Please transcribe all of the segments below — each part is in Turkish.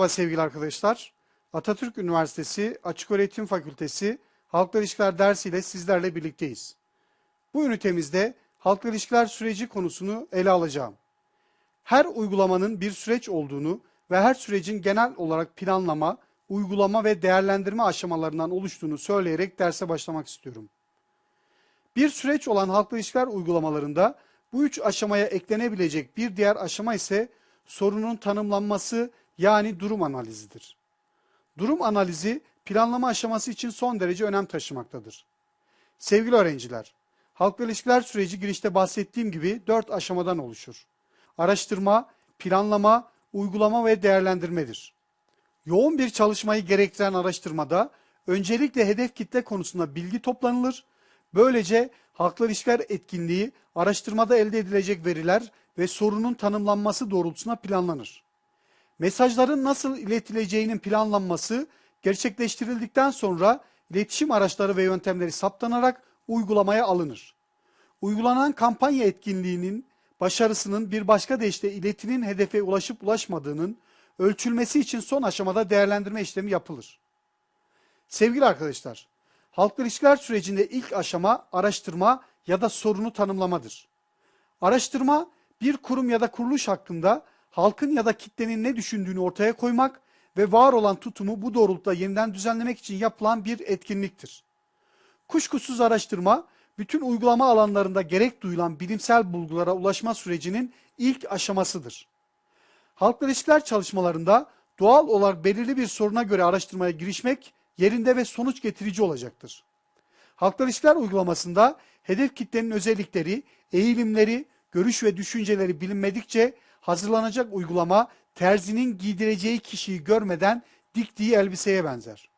Merhaba sevgili arkadaşlar. Atatürk Üniversitesi Açıköğretim Fakültesi Halkla İlişkiler dersiyle sizlerle birlikteyiz. Bu ünitemizde halkla ilişkiler süreci konusunu ele alacağım. Her uygulamanın bir süreç olduğunu ve her sürecin genel olarak planlama, uygulama ve değerlendirme aşamalarından oluştuğunu söyleyerek derse başlamak istiyorum. Bir süreç olan halkla ilişkiler uygulamalarında bu üç aşamaya eklenebilecek bir diğer aşama ise sorunun tanımlanması yani durum analizidir. Durum analizi planlama aşaması için son derece önem taşımaktadır. Sevgili öğrenciler, halkla ilişkiler süreci girişte bahsettiğim gibi dört aşamadan oluşur. Araştırma, planlama, uygulama ve değerlendirmedir. Yoğun bir çalışmayı gerektiren araştırmada öncelikle hedef kitle konusunda bilgi toplanılır. Böylece halkla ilişkiler etkinliği araştırmada elde edilecek veriler ve sorunun tanımlanması doğrultusunda planlanır. Mesajların nasıl iletileceğinin planlanması gerçekleştirildikten sonra iletişim araçları ve yöntemleri saptanarak uygulamaya alınır. Uygulanan kampanya etkinliğinin başarısının bir başka deyişle iletinin hedefe ulaşıp ulaşmadığının ölçülmesi için son aşamada değerlendirme işlemi yapılır. Sevgili arkadaşlar, halkla ilişkiler sürecinde ilk aşama araştırma ya da sorunu tanımlamadır. Araştırma bir kurum ya da kuruluş hakkında halkın ya da kitlenin ne düşündüğünü ortaya koymak ve var olan tutumu bu doğrultuda yeniden düzenlemek için yapılan bir etkinliktir. Kuşkusuz araştırma, bütün uygulama alanlarında gerek duyulan bilimsel bulgulara ulaşma sürecinin ilk aşamasıdır. Halkla ilişkiler çalışmalarında doğal olarak belirli bir soruna göre araştırmaya girişmek yerinde ve sonuç getirici olacaktır. Halkla ilişkiler uygulamasında hedef kitlenin özellikleri, eğilimleri, görüş ve düşünceleri bilinmedikçe hazırlanacak uygulama terzinin giydireceği kişiyi görmeden diktiği elbiseye benzer.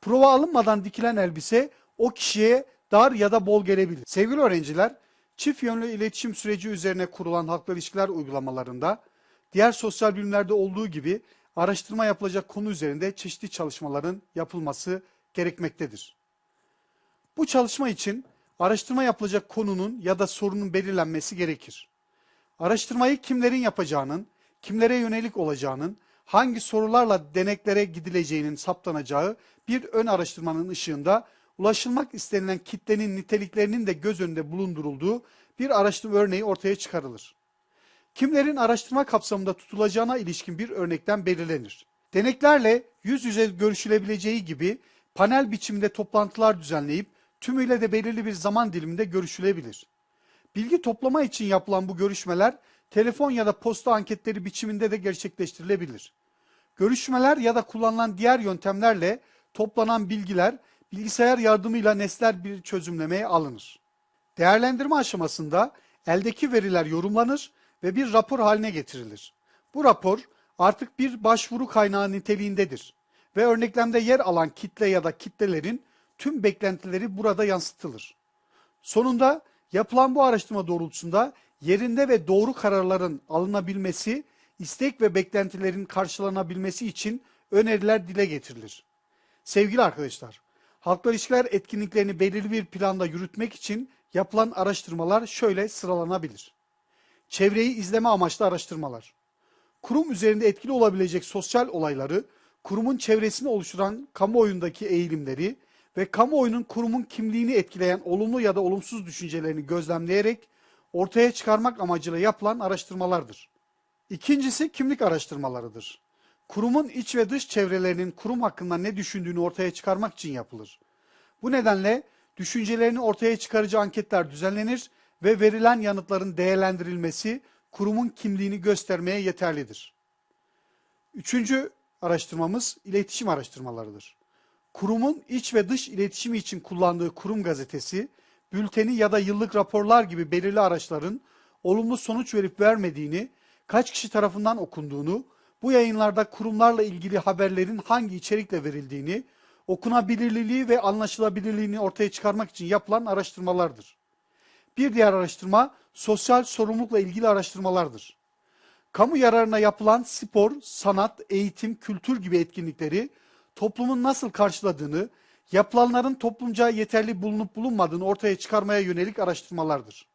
Prova alınmadan dikilen elbise o kişiye dar ya da bol gelebilir. Sevgili öğrenciler, çift yönlü iletişim süreci üzerine kurulan halkla ilişkiler uygulamalarında diğer sosyal bilimlerde olduğu gibi araştırma yapılacak konu üzerinde çeşitli çalışmaların yapılması gerekmektedir. Bu çalışma için araştırma yapılacak konunun ya da sorunun belirlenmesi gerekir. Araştırmayı kimlerin yapacağının, kimlere yönelik olacağının, hangi sorularla deneklere gidileceğinin saptanacağı bir ön araştırmanın ışığında ulaşılmak istenilen kitlenin niteliklerinin de göz önünde bulundurulduğu bir araştırma örneği ortaya çıkarılır. Kimlerin araştırma kapsamında tutulacağına ilişkin bir örnekten belirlenir. Deneklerle yüz yüze görüşülebileceği gibi panel biçiminde toplantılar düzenleyip tümüyle de belirli bir zaman diliminde görüşülebilir. Bilgi toplama için yapılan bu görüşmeler telefon ya da posta anketleri biçiminde de gerçekleştirilebilir. Görüşmeler ya da kullanılan diğer yöntemlerle toplanan bilgiler bilgisayar yardımıyla nesnel bir çözümlemeye alınır. Değerlendirme aşamasında eldeki veriler yorumlanır ve bir rapor haline getirilir. Bu rapor artık bir başvuru kaynağı niteliğindedir ve örneklemde yer alan kitle ya da kitlelerin tüm beklentileri burada yansıtılır. Sonunda yapılan bu araştırma doğrultusunda yerinde ve doğru kararların alınabilmesi, istek ve beklentilerin karşılanabilmesi için öneriler dile getirilir. Sevgili arkadaşlar, halkla ilişkiler etkinliklerini belirli bir planda yürütmek için yapılan araştırmalar şöyle sıralanabilir. Çevreyi izleme amaçlı araştırmalar. Kurum üzerinde etkili olabilecek sosyal olayları, kurumun çevresini oluşturan kamuoyundaki eğilimleri ve kamuoyunun kurumun kimliğini etkileyen olumlu ya da olumsuz düşüncelerini gözlemleyerek ortaya çıkarmak amacıyla yapılan araştırmalardır. İkincisi kimlik araştırmalarıdır. Kurumun iç ve dış çevrelerinin kurum hakkında ne düşündüğünü ortaya çıkarmak için yapılır. Bu nedenle düşüncelerini ortaya çıkarıcı anketler düzenlenir ve verilen yanıtların değerlendirilmesi kurumun kimliğini göstermeye yeterlidir. Üçüncü araştırmamız iletişim araştırmalarıdır. Kurumun iç ve dış iletişimi için kullandığı kurum gazetesi, bülteni ya da yıllık raporlar gibi belirli araçların olumlu sonuç verip vermediğini, kaç kişi tarafından okunduğunu, bu yayınlarda kurumlarla ilgili haberlerin hangi içerikle verildiğini, okunabilirliği ve anlaşılabilirliğini ortaya çıkarmak için yapılan araştırmalardır. Bir diğer araştırma sosyal sorumlulukla ilgili araştırmalardır. Kamu yararına yapılan spor, sanat, eğitim, kültür gibi etkinlikleri toplumun nasıl karşıladığını, yapılanların toplumca yeterli bulunup bulunmadığını ortaya çıkarmaya yönelik araştırmalardır.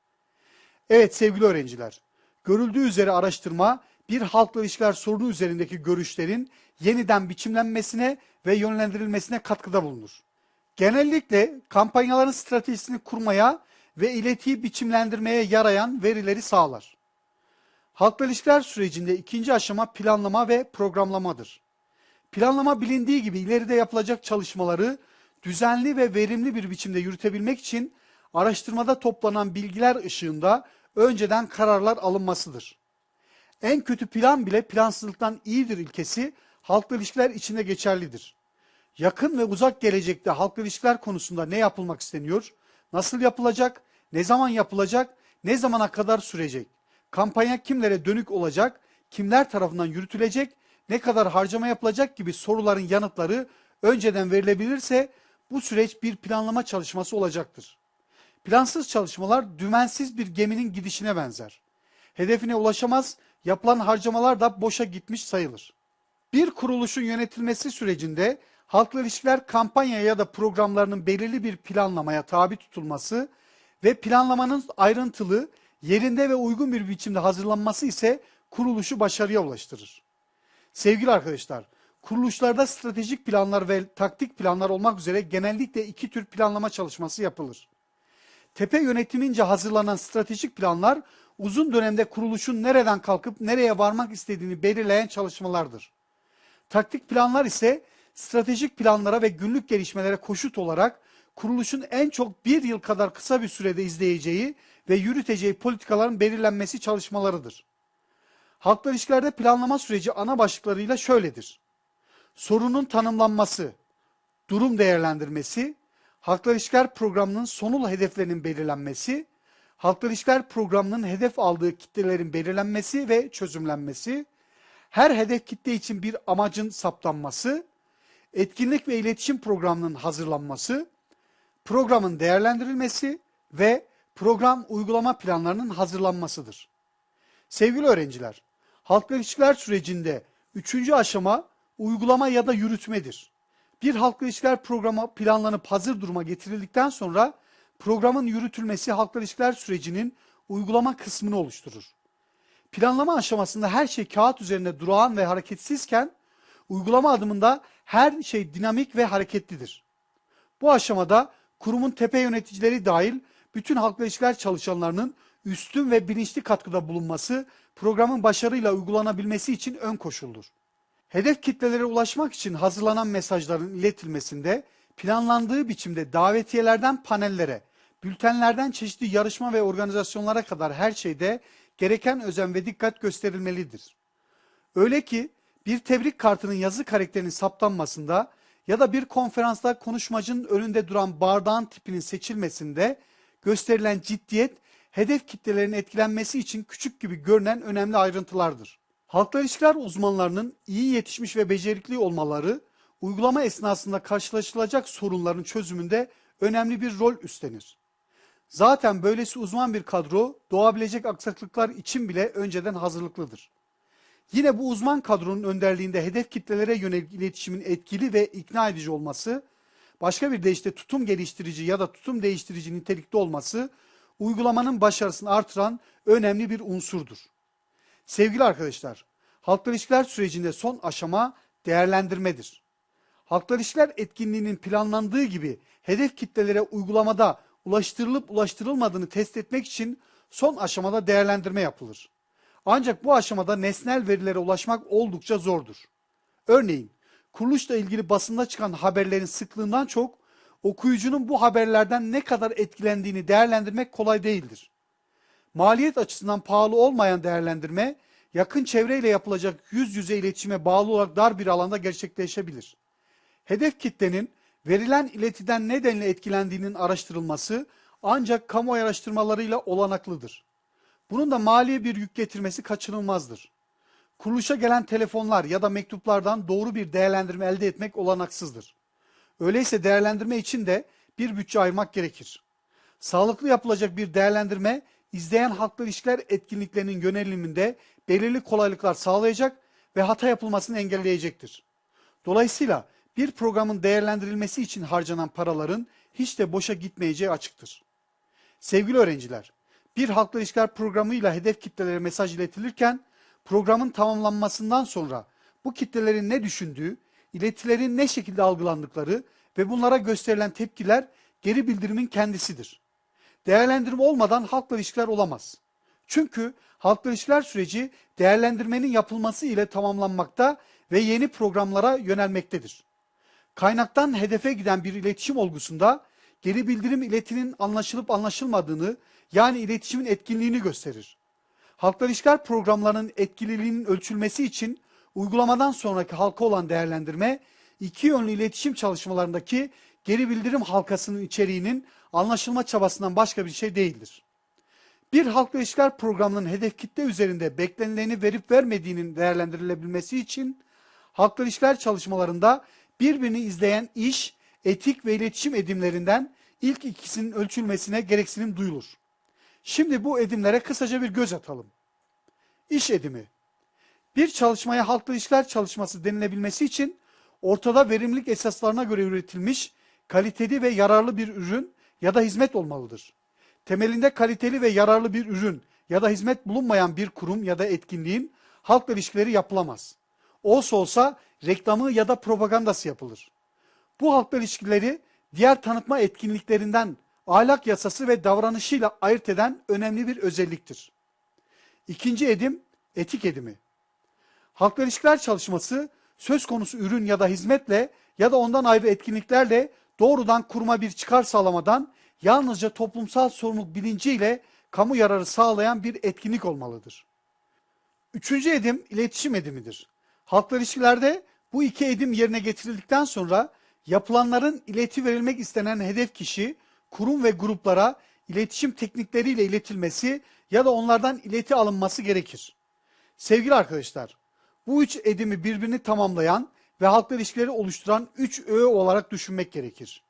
Evet sevgili öğrenciler, görüldüğü üzere araştırma bir halkla ilişkiler sorunu üzerindeki görüşlerin yeniden biçimlenmesine ve yönlendirilmesine katkıda bulunur. Genellikle kampanyaların stratejisini kurmaya ve iletiyi biçimlendirmeye yarayan verileri sağlar. Halkla ilişkiler sürecinde ikinci aşama planlama ve programlamadır. Planlama bilindiği gibi ileride yapılacak çalışmaları düzenli ve verimli bir biçimde yürütebilmek için araştırmada toplanan bilgiler ışığında önceden kararlar alınmasıdır. En kötü plan bile plansızlıktan iyidir ilkesi halkla ilişkiler içinde geçerlidir. Yakın ve uzak gelecekte halkla ilişkiler konusunda ne yapılmak isteniyor, nasıl yapılacak, ne zaman yapılacak, ne zamana kadar sürecek, kampanya kimlere dönük olacak, kimler tarafından yürütülecek, ne kadar harcama yapılacak gibi soruların yanıtları önceden verilebilirse bu süreç bir planlama çalışması olacaktır. Plansız çalışmalar dümensiz bir geminin gidişine benzer. Hedefine ulaşamaz, yapılan harcamalar da boşa gitmiş sayılır. Bir kuruluşun yönetilmesi sürecinde halkla ilişkiler kampanya ya da programlarının belirli bir planlamaya tabi tutulması ve planlamanın ayrıntılı, yerinde ve uygun bir biçimde hazırlanması ise kuruluşu başarıya ulaştırır. Sevgili arkadaşlar, kuruluşlarda stratejik planlar ve taktik planlar olmak üzere genellikle iki tür planlama çalışması yapılır. Tepe yönetimince hazırlanan stratejik planlar uzun dönemde kuruluşun nereden kalkıp nereye varmak istediğini belirleyen çalışmalardır. Taktik planlar ise stratejik planlara ve günlük gelişmelere koşut olarak kuruluşun en çok bir yıl kadar kısa bir sürede izleyeceği ve yürüteceği politikaların belirlenmesi çalışmalarıdır. Halkla ilişkilerde planlama süreci ana başlıklarıyla şöyledir. Sorunun tanımlanması, durum değerlendirmesi, halkla ilişkiler programının sonul hedeflerinin belirlenmesi, halkla ilişkiler programının hedef aldığı kitlelerin belirlenmesi ve çözümlenmesi, her hedef kitle için bir amacın saptanması, etkinlik ve iletişim programının hazırlanması, programın değerlendirilmesi ve program uygulama planlarının hazırlanmasıdır. Sevgili öğrenciler, halkla ilişkiler sürecinde üçüncü aşama uygulama ya da yürütmedir. Bir halkla ilişkiler programı planlanıp hazır duruma getirildikten sonra programın yürütülmesi halkla ilişkiler sürecinin uygulama kısmını oluşturur. Planlama aşamasında her şey kağıt üzerinde durağan ve hareketsizken uygulama adımında her şey dinamik ve hareketlidir. Bu aşamada kurumun tepe yöneticileri dahil bütün halkla ilişkiler çalışanlarının üstün ve bilinçli katkıda bulunması programın başarıyla uygulanabilmesi için ön koşuldur. Hedef kitlelere ulaşmak için hazırlanan mesajların iletilmesinde planlandığı biçimde davetiyelerden panellere, bültenlerden çeşitli yarışma ve organizasyonlara kadar her şeyde gereken özen ve dikkat gösterilmelidir. Öyle ki bir tebrik kartının yazı karakterinin saptanmasında ya da bir konferansta konuşmacının önünde duran bardağın tipinin seçilmesinde gösterilen ciddiyet hedef kitlelerin etkilenmesi için küçük gibi görünen önemli ayrıntılardır. Halkla ilişkiler uzmanlarının iyi yetişmiş ve becerikli olmaları uygulama esnasında karşılaşılacak sorunların çözümünde önemli bir rol üstlenir. Zaten böylesi uzman bir kadro doğabilecek aksaklıklar için bile önceden hazırlıklıdır. Yine bu uzman kadronun önderliğinde hedef kitlelere yönelik iletişimin etkili ve ikna edici olması, başka bir deyişle tutum geliştirici ya da tutum değiştirici nitelikte olması uygulamanın başarısını artıran önemli bir unsurdur. Sevgili arkadaşlar, halkla ilişkiler sürecinde son aşama değerlendirmedir. Halkla ilişkiler etkinliğinin planlandığı gibi hedef kitlelere uygulamada ulaştırılıp ulaştırılmadığını test etmek için son aşamada değerlendirme yapılır. Ancak bu aşamada nesnel verilere ulaşmak oldukça zordur. Örneğin kuruluşla ilgili basında çıkan haberlerin sıklığından çok okuyucunun bu haberlerden ne kadar etkilendiğini değerlendirmek kolay değildir. Maliyet açısından pahalı olmayan değerlendirme yakın çevreyle yapılacak yüz yüze iletişime bağlı olarak dar bir alanda gerçekleşebilir. Hedef kitlenin verilen iletiden nedenle etkilendiğinin araştırılması ancak kamuoyu araştırmalarıyla olanaklıdır. Bunun da maliye bir yük getirmesi kaçınılmazdır. Kuruluşa gelen telefonlar ya da mektuplardan doğru bir değerlendirme elde etmek olanaksızdır. Öyleyse değerlendirme için de bir bütçe ayırmak gerekir. Sağlıklı yapılacak bir değerlendirme izleyen halkla ilişkiler etkinliklerinin yöneliminde belirli kolaylıklar sağlayacak ve hata yapılmasını engelleyecektir. Dolayısıyla bir programın değerlendirilmesi için harcanan paraların hiç de boşa gitmeyeceği açıktır. Sevgili öğrenciler, bir halkla ilişkiler programıyla hedef kitlelere mesaj iletilirken programın tamamlanmasından sonra bu kitlelerin ne düşündüğü, iletilerin ne şekilde algılandıkları ve bunlara gösterilen tepkiler geri bildirimin kendisidir. Değerlendirme olmadan halkla ilişkiler olamaz. Çünkü halkla ilişkiler süreci değerlendirmenin yapılması ile tamamlanmakta ve yeni programlara yönelmektedir. Kaynaktan hedefe giden bir iletişim olgusunda geri bildirim iletinin anlaşılıp anlaşılmadığını yani iletişimin etkinliğini gösterir. Halkla ilişkiler programlarının etkililiğinin ölçülmesi için uygulamadan sonraki halka olan değerlendirme iki yönlü iletişim çalışmalarındaki geri bildirim halkasının içeriğinin anlaşılma çabasından başka bir şey değildir. Bir halkla ilişkiler programının hedef kitle üzerinde beklenileni verip vermediğinin değerlendirilebilmesi için halkla ilişkiler çalışmalarında birbirini izleyen iş, etik ve iletişim edimlerinden ilk ikisinin ölçülmesine gereksinim duyulur. Şimdi bu edimlere kısaca bir göz atalım. İş edimi. Bir çalışmaya halkla ilişkiler çalışması denilebilmesi için ortada verimlilik esaslarına göre üretilmiş kaliteli ve yararlı bir ürün ya da hizmet olmalıdır. Temelinde kaliteli ve yararlı bir ürün ya da hizmet bulunmayan bir kurum ya da etkinliğin halkla ilişkileri yapılamaz. Olsa olsa reklamı ya da propagandası yapılır. Bu halkla ilişkileri diğer tanıtma etkinliklerinden ahlak yasası ve davranışıyla ayırt eden önemli bir özelliktir. İkinci edim etik edimi. Halkla ilişkiler çalışması söz konusu ürün ya da hizmetle ya da ondan ayrı etkinliklerle doğrudan kuruma bir çıkar sağlamadan yalnızca toplumsal sorumluluk bilinciyle kamu yararı sağlayan bir etkinlik olmalıdır. Üçüncü edim iletişim edimidir. Halkla ilişkilerde bu iki edim yerine getirildikten sonra yapılanların ileti verilmek istenen hedef kişi, kurum ve gruplara iletişim teknikleriyle iletilmesi ya da onlardan ileti alınması gerekir. Sevgili arkadaşlar, bu üç edimi birbirini tamamlayan ve halkla ilişkileri oluşturan üç öğe olarak düşünmek gerekir.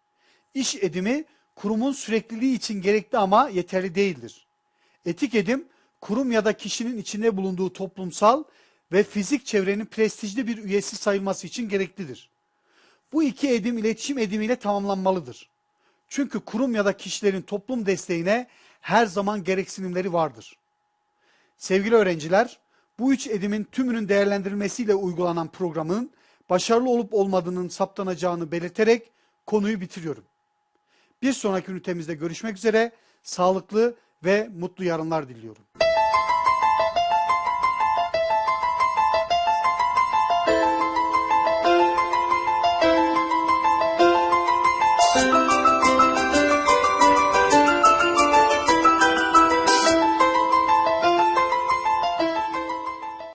İş edimi kurumun sürekliliği için gerekli ama yeterli değildir. Etik edim kurum ya da kişinin içinde bulunduğu toplumsal ve fizik çevrenin prestijli bir üyesi sayılması için gereklidir. Bu iki edim iletişim edimiyle tamamlanmalıdır. Çünkü kurum ya da kişilerin toplum desteğine her zaman gereksinimleri vardır. Sevgili öğrenciler, bu üç edimin tümünün değerlendirilmesiyle uygulanan programın başarılı olup olmadığının saptanacağını belirterek konuyu bitiriyorum. Bir sonraki ünitemizde görüşmek üzere, sağlıklı ve mutlu yarınlar diliyorum.